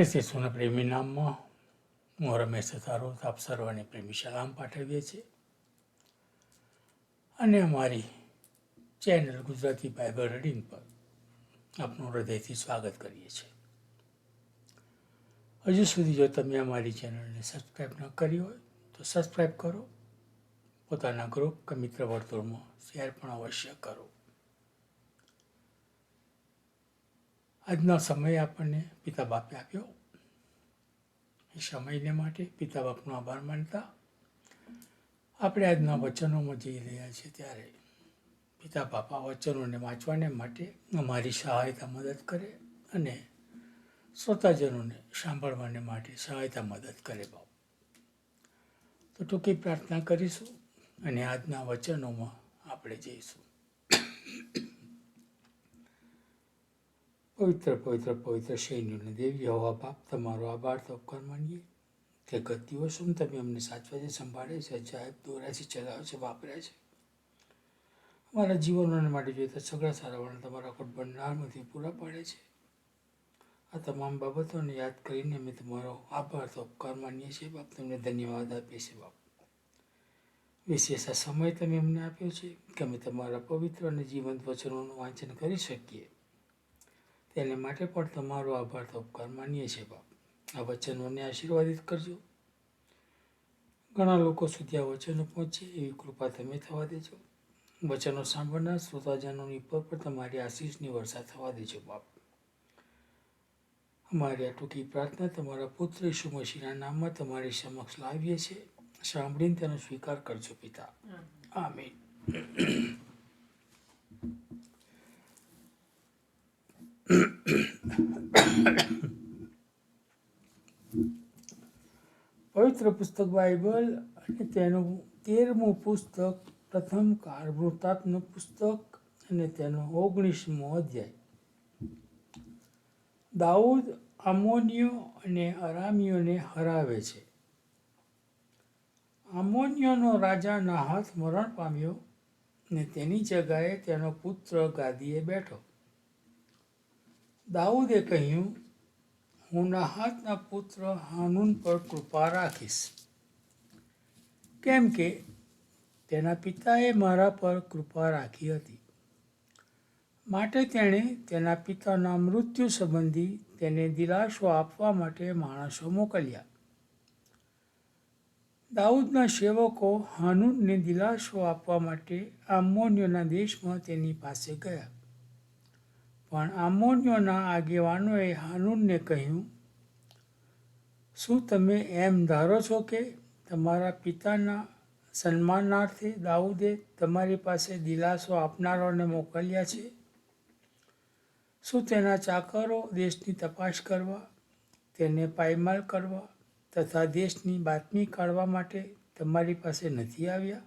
ખ્રિસ્તી સોના પ્રેમી નામમાં હું રમેશ તારો આપ સર્વને પ્રેમી સલામ પાઠવીએ છીએ અને અમારી ચેનલ ગુજરાતી બાઇબલ રીડિંગ પર આપનું હૃદયથી સ્વાગત કરીએ છીએ હજુ સુધી જો તમે અમારી ચેનલને સબસ્ક્રાઈબ ન કરી હોય તો સબસ્ક્રાઈબ કરો પોતાના ગ્રુપ કે મિત્ર વર્તુળમાં શેર પણ અવશ્ય કરો આજનો સમય આપણને પિતા બાપે આપ્યો. એ સમયને માટે પિતા બાપનો આભાર માનતા આપણે આજના વચનોમાં જઈ રહ્યા છીએ ત્યારે. પિતા બાપા વચનોને વાંચવાને માટે અમારી સહાયતા મદદ કરે અને શ્રોતાજનોને સાંભળવાને માટે સહાયતા મદદ કરે બાપ. તો ટૂંકી પ્રાર્થના કરીશું અને આજના વચનોમાં આપણે જઈશું. પવિત્ર પવિત્ર પવિત્ર સૈન્યોને દેવી હવા બાપ તમારો આભાર, તો ઉપકાર માનીએ કે ગત દિવસોમાં તમે અમને સાચવા છે સંભાળે છે અજાયબ દોર્યા છે, ચલાવે છે, વાપર્યા છે. અમારા જીવનોને માટે જોઈતા સગળા સારા વર્ણ તમારા કોટ ભંડારમાંથી પૂરા પાડે છે. આ તમામ બાબતોને યાદ કરીને અમે તમારો આભાર, તો ઉપકાર માનીએ છીએ બાપ. તમને ધન્યવાદ આપીએ છીએ, બાપ. વિશેષ આ સમય તમે અમને આપ્યો છે કે અમે તમારા પવિત્ર અને જીવંત વચનોનું વાંચન કરી શકીએ. તેને માટે પણ તમારો આભાર તો ઉપકાર માનીએ છીએ બાપ. આ વચનોને આશીર્વાદિત કરજો. ઘણા લોકો સુધી આ વચનો પહોંચે એવી કૃપા તમે થવા દેજો. વચનો સાંભળનાર શ્રોતાજનોની પર પણ તમારી આશીષની વર્ષા થવા દેજો બાપ. અમારી આ ટૂંકી પ્રાર્થના તમારા પુત્ર ઈસુ મસીના નામમાં તમારી સમક્ષ લાવીએ છીએ. સાંભળીને તેનો સ્વીકાર કરજો પિતા. આમીન. પવિત્ર પુસ્તક બાઇબલ અને તેનું તેરમું પુસ્તક પ્રથમ વૃત્તાંતનું પુસ્તક અને તેનો ઓગણીસમો અધ્યાય. દાઉદ આમોનિયો અને અરામીઓને હરાવે છે. આમોનિયોનો રાજા નાહાત મરણ પામ્યો ને તેની જગાએ તેનો પુત્ર ગાદીએ બેઠો. દાઉદે કહ્યું, હું નાહાતના પુત્ર હાનૂન પર કૃપા રાખીશ. કેમ કે તેના પિતાએ મારા પર કૃપા રાખી હતી. માટે તેણે તેના પિતાના મૃત્યુ સંબંધી તેને દિલાસો આપવા માટે માણસો મોકલ્યા. દાઉદના સેવકો હાનૂનને દિલાસો આપવા માટે આમોન્યોના દેશમાં તેની પાસે ગયા. પણ આમોનિયોના આગેવાનોએ હાનુનને કહ્યું, શું તમે એમ ધારો છો કે તમારા પિતાના સન્માનાર્થે દાઉદે તમારી પાસે દિલાસો આપનારાઓને મોકલ્યા છે? શું તેના ચાકરો દેશની તપાસ કરવા, તેને પાયમાલ કરવા તથા દેશની બાતમી કાઢવા માટે તમારી પાસે નથી આવ્યા?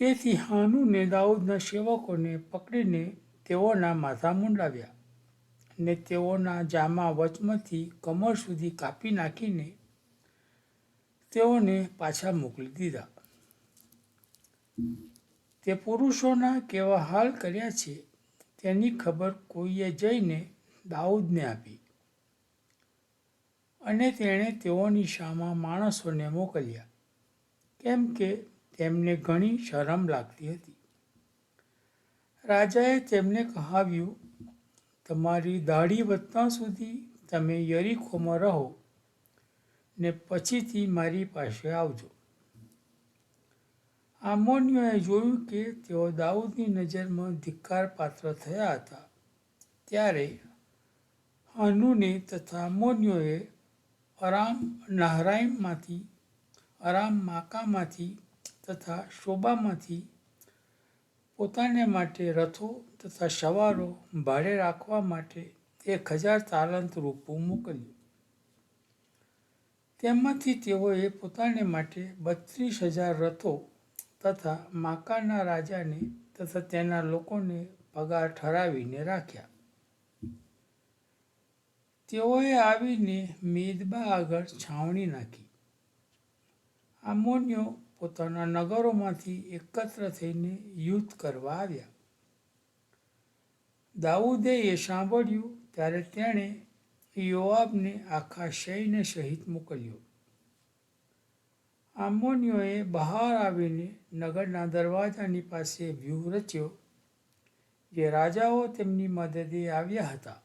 તેથી હાનુને દાઉદના સેવકોને પકડીને તેઓના માથા મુંડાવ્યા ને તેઓના જામા વચમાંથી કમર સુધી કાપી નાખીને તેઓને પાછા મોકલી દીધા. તે પુરુષોના કેવા હાલ કર્યા છે તેની ખબર કોઈએ જઈને દાઉદને આપી અને તેણે તેઓની શામાં માણસોને મોકલ્યા. કેમ કે તેમને ઘણી શરમ લાગતી હતી. રાજાએ તેમને કહાવ્યું, તમારી દાઢી વધતા સુધી તમે યરીખોમાં રહો ને પછીથી મારી પાસે આવજો. આમોન્યોએ જોયું કે તેઓ દાઉદની નજરમાં ધિક્કાર પાત્ર થયા હતા. ત્યારે હનુને તથા આમોનિયોએ અરામ નહરાઈમમાંથી, અરામ માકામાંથી તથા શોભામાંથી પોતાને માટે રથો તથા સવારો ભાડે રાખવા માટે એક હજાર તાલંત રૂપું મોકલ્યું. તેમાંથી તેઓએ પોતાને માટે બત્રીસ હજાર રથો તથા માકાના રાજાને તથા તેના લોકોને પગાર ઠરાવીને રાખ્યા. તેઓએ આવીને મેદબા આગળ છાવણી નાખી. આમોન્યો પોતાના નગરોમાંથી એકત્ર થઈને યુદ્ધ કરવા આવ્યા. દાઉદે એ સાંભળ્યું, ત્યારે તેણે યોઆબને આખા સૈન્ય સહિત મોકલ્યો. આમોનીઓએ બહાર આવીને નગરના દરવાજાની પાસે વ્યૂહ રચ્યો, જે રાજાઓ તેમની મદદે આવ્યા હતા.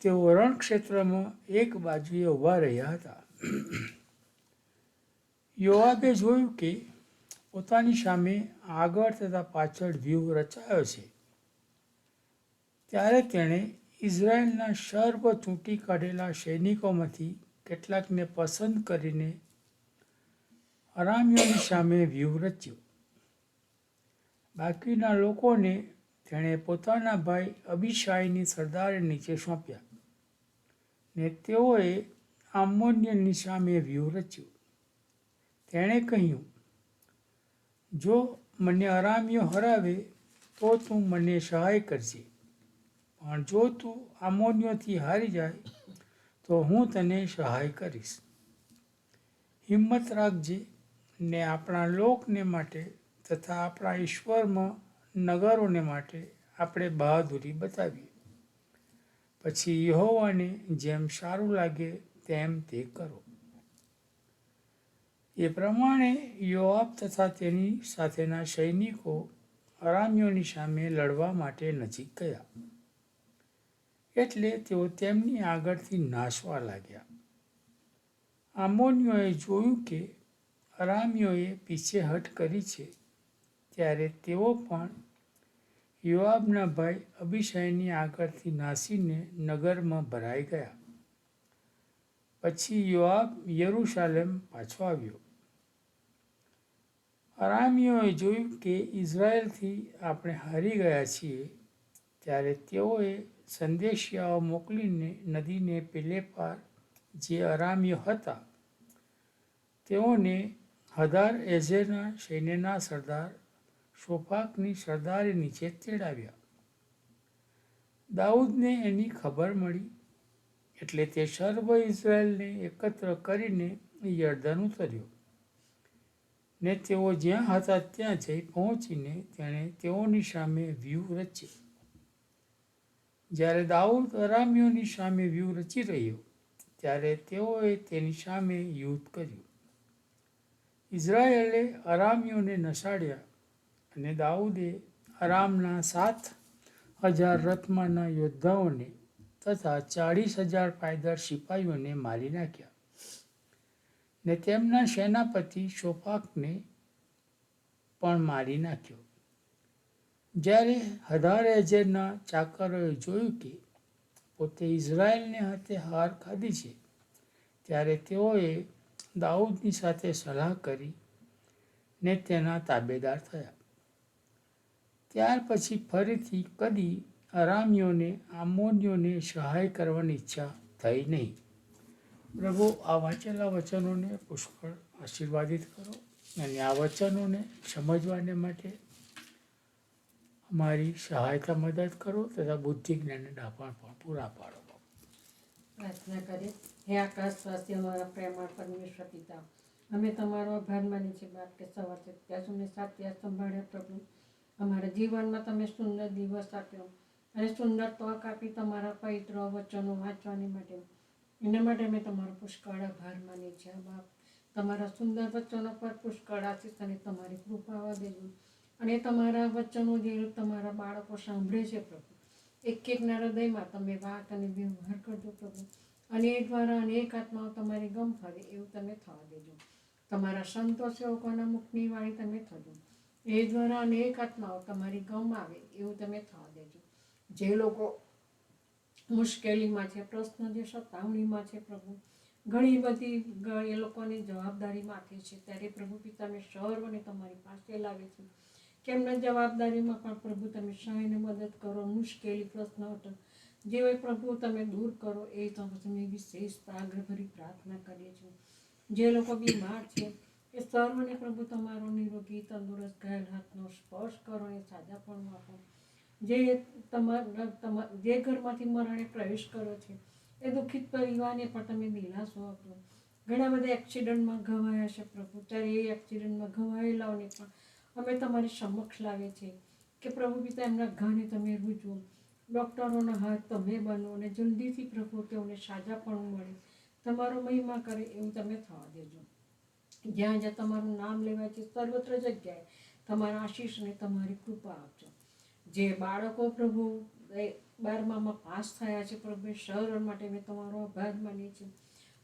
તેઓ રણક્ષેત્રમાં એક બાજુએ ઊભા રહ્યા હતા. યોઆબે જોયું કે પોતાની સામે આગળ તથા પાછળ વ્યૂહ રચાયો છે. ત્યારે તેણે ઇઝરાયલના સર્વ ચૂંટી કાઢેલા સૈનિકોમાંથી કેટલાકને પસંદ કરીને અરામીઓની સામે વ્યૂહ રચ્યો. બાકીના લોકોને તેણે પોતાના ભાઈ અભિશાયની સરદારે નીચે સોંપ્યા ને તેઓએ આમોન્યની સામે વ્યૂહ રચ્યો. તેણે કહ્યું, જો મને આરામ્યો હરાવે, તો તું મને સહાય કરજે. પણ જો તું આમોનિયોથી હારી જાય, તો હું તને સહાય કરીશ. હિંમત રાખજે ને આપણા લોકને માટે તથા આપણા ઈશ્વરમાં નગરોને માટે આપણે બહાદુરી બતાવીએ. પછી યહોવાને જેમ સારું લાગે, તેમ તે કરો. એ પ્રમાણે યોઆબ તથા તેની સાથેના સૈનિકો અરામીઓની સામે લડવા માટે નજીક ગયા. એટલે તેઓ તેમની આગળથી નાશવા લાગ્યા. આમોનીઓએ જોયું કે અરામીઓએ પીછેહટ કરી છે, ત્યારે તેઓ પણ યોઆબના ભાઈ અભિષયની આગળથી નાસીને નગરમાં ભરાઈ ગયા. પછી યોઆબ યરુશાલેમ પાછો આવ્યો. અરામીઓએ જોયું કે ઇઝરાયલથી આપણે હારી ગયા છીએ, ત્યારે તેઓએ સંદેશિયાઓ મોકલીને નદીને પેલે પાર જે અરામીઓ હતા, તેઓને હદાર એઝેરના સૈન્યના સરદાર શોફાકની સરદારી નીચે તેડાવ્યા. દાઉદને એની ખબર મળી, એટલે તે સર્વ ઇઝરાયલને એકત્ર કરીને યર્દન ઉતર્યો. ને તેઓ જ્યાં હતા ત્યાં જઈ પહોંચીને તેણે તેઓની સામે વ્યૂહ રચી જ્યારે દાઉદ અરામીઓની સામે વ્યૂહ રચી રહ્યો, ત્યારે તેઓએ તેની સામે યુદ્ધ કર્યું. ઇઝરાયેલે અરામીઓને નસાડ્યા અને દાઉદે અરામના સાત હજાર રથમાંના યોદ્ધાઓને તથા ચાળીસ હજાર પાયદળ સિપાહીઓને મારી નાખ્યા. ને તેમના સેનાપતિ શોફાકને પણ મારી નાખ્યો. જ્યારે હદારેજેરના ચાકરોએ જોયું કે પોતે ઇઝરાયલને હાથે હાર ખાધી છે, ત્યારે તેઓએ દાઉદની સાથે સલાહ કરી ને તેના તાબેદાર થયા. ત્યાર પછી ફરીથી કદી અરામીઓને, આમોનીઓને સહાય કરવાની ઈચ્છા થઈ નહીં. પ્રભુ, આ વાંચેલા વચનોને પુષ્કળ આશીર્વાદિત કરો અને આ વચનોને સમજવાને માટે અમારી સહાયતા મદદ કરો તથા બુદ્ધિ જ્ઞાનને ડાપણ પણ પૂરા પાડો. પ્રાર્થના કરીએ. હે આકાશ સ્વાસ્થ્ય અમારા પ્રેમાળ પરમેશ્વર પિતા, અમે તમારો આભાર માની છે બાપ કે સવારથી ત્યાં સુધી સાત્યા સંભાળ્યા પ્રભુ. અમારા જીવનમાં તમે સુંદર દિવસ આપ્યો અને સુંદર તક આપી તમારા પવિત્ર વચનો વાંચવાની માટે એના માટે અમે તમારો પુષ્કળ આભાર માની છે. બાપ તમારા સુંદર વચનો પર પુષ્કળ આશીષ અને તમારી કૃપા દેજો. અને તમારા વચનો જે તમારા બાળકો સાંભળે છે પ્રભુ એક એકના હૃદયમાં તમે વાત અને વ્યવહાર કરજો પ્રભુ. અને એ દ્વારા અનેક આત્માઓ તમારી ગમ ફરે એવું તમે થવા દેજો. તમારા સંતો સેવકોના મુખની વાણી તમે થજો. એ દ્વારા અનેક આત્માઓ તમારી ગમ આવે એવું તમે થવા દેજો. જે લોકો મુશ્કેલીમાં છે, પ્રશ્ન જે સતાવણીમાં છે પ્રભુ. ઘણી બધી એ લોકોની જવાબદારી માથે છે. ત્યારે પ્રભુ પિતા અમે સર્વને તમારી પાસે લાવે છે. કે એમના જવાબદારીમાં પણ પ્રભુ તમે સહાયને મદદ કરો, મુશ્કેલી, પ્રશ્ન હતો. જે હોય પ્રભુ તમે દૂર કરો, એ તો તમે વિશેષ આગ્રહભરી પ્રાર્થના કરીએ છીએ. જે લોકો બીમાર છે, એ સર્વને પ્રભુ તમારો નિરોગી, તંદુરસ્ત ઘાયલ હાથનો સ્પર્શ કરો અને પણ આપો. જે તમારા તમા જે ઘરમાંથી મરણે પ્રવેશ કર્યો છે, એ દુઃખિત પરિવારને પણ તમે દિલાસો આપો ઘણા બધા એક્સિડન્ટમાં ઘવાયા છે પ્રભુ. ત્યારે એ એક્સિડન્ટમાં ઘવાયેલાઓને પણ અમે તમારી સમક્ષ લાવીએ છીએ કે પ્રભુ પિતા, એમના ઘાને તમે રૂજો. ડૉક્ટરોના હાથ તમે બનો અને જલ્દીથી પ્રભુ તેઓને પણ મળે. તમારો મહિમા કરે એવું તમે થવા દેજો. જ્યાં જ્યાં તમારું નામ લેવાય છે, સર્વત્ર જગ્યાએ તમારા આશીષ અને તમારી કૃપા આપજો. જે બાળકો પ્રભુ બારમામાં પાસ થયા છે પ્રભુ સર માટે મેં તમારો આભાર માનીએ છીએ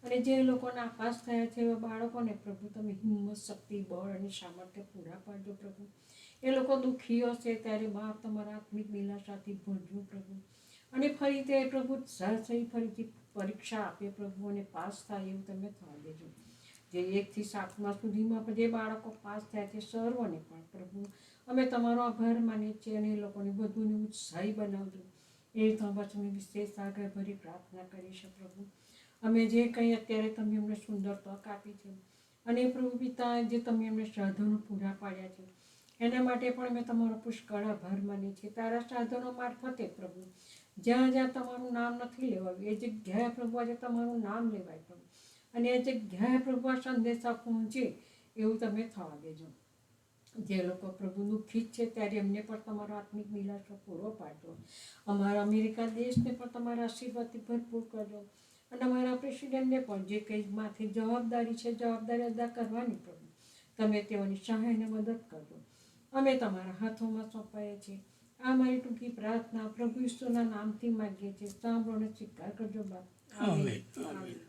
અને જે લોકોના પાસ થયા છે એવા બાળકોને પ્રભુ તમે હિંમત, શક્તિ, બળ અને સામર્થ્ય પૂરા પાડજો પ્રભુ. એ લોકો દુઃખી હશે ત્યારે બાપ તમારા આત્મિક દિલાસાથી ભરજો પ્રભુ. અને ફરી તે પ્રભુ સહસહી ફરીથી પરીક્ષા આપે પ્રભુ અને પાસ થાય એવું તમે થવા દેજો. જે એકથી સાતમા સુધીમાં જે બાળકો પાસ થયા છે સર્વને પણ પ્રભુ અમે તમારો આભાર માનીએ છીએ અને એ લોકોને બધુંને ઉત્સાહી બનાવજો. એ તો તમે વિશેષ આગળ ભરી પ્રાર્થના કરી છે પ્રભુ. અમે જે કંઈ અત્યારે તમે અમને સુંદર તક આપી છે અને પ્રભુ પિતા જે તમે અમને સાધનો પૂરા પાડ્યા છે, એના માટે પણ અમે તમારો પુષ્કળ આભાર માનીએ છીએ. તારા સાધનો મારફતે પ્રભુ, જ્યાં જ્યાં તમારું નામ નથી લેવાયું, એ જગ્યાએ પ્રભુ આજે તમારું નામ લેવાય પ્રભુ. અને એ જગ્યાએ પ્રભુ આ સંદેશા પહોંચે એવું તમે થવા દેજો. જે લોકો પ્રભુ દુઃખી જ છે ત્યારે એમને પણ તમારો આત્મિક નિરાશો પૂરો પાડજો અમારા અમેરિકા દેશને પણ તમારા આશીર્વાદથી ભરપૂર કરજો અને અમારા પ્રેસિડેન્ટને પણ જે કંઈ માથે જવાબદારી છે જવાબદારી અદા કરવાની પ્રભુ તમે તેઓની સહાયને મદદ કરજો અમે તમારા હાથોમાં સોંપાઈએ છીએ આ મારી ટૂંકી પ્રાર્થના પ્રભુ ઈશ્વરના નામથી માગીએ છીએ. સાંભળોને સ્વીકાર કરજો બાપ. આમેન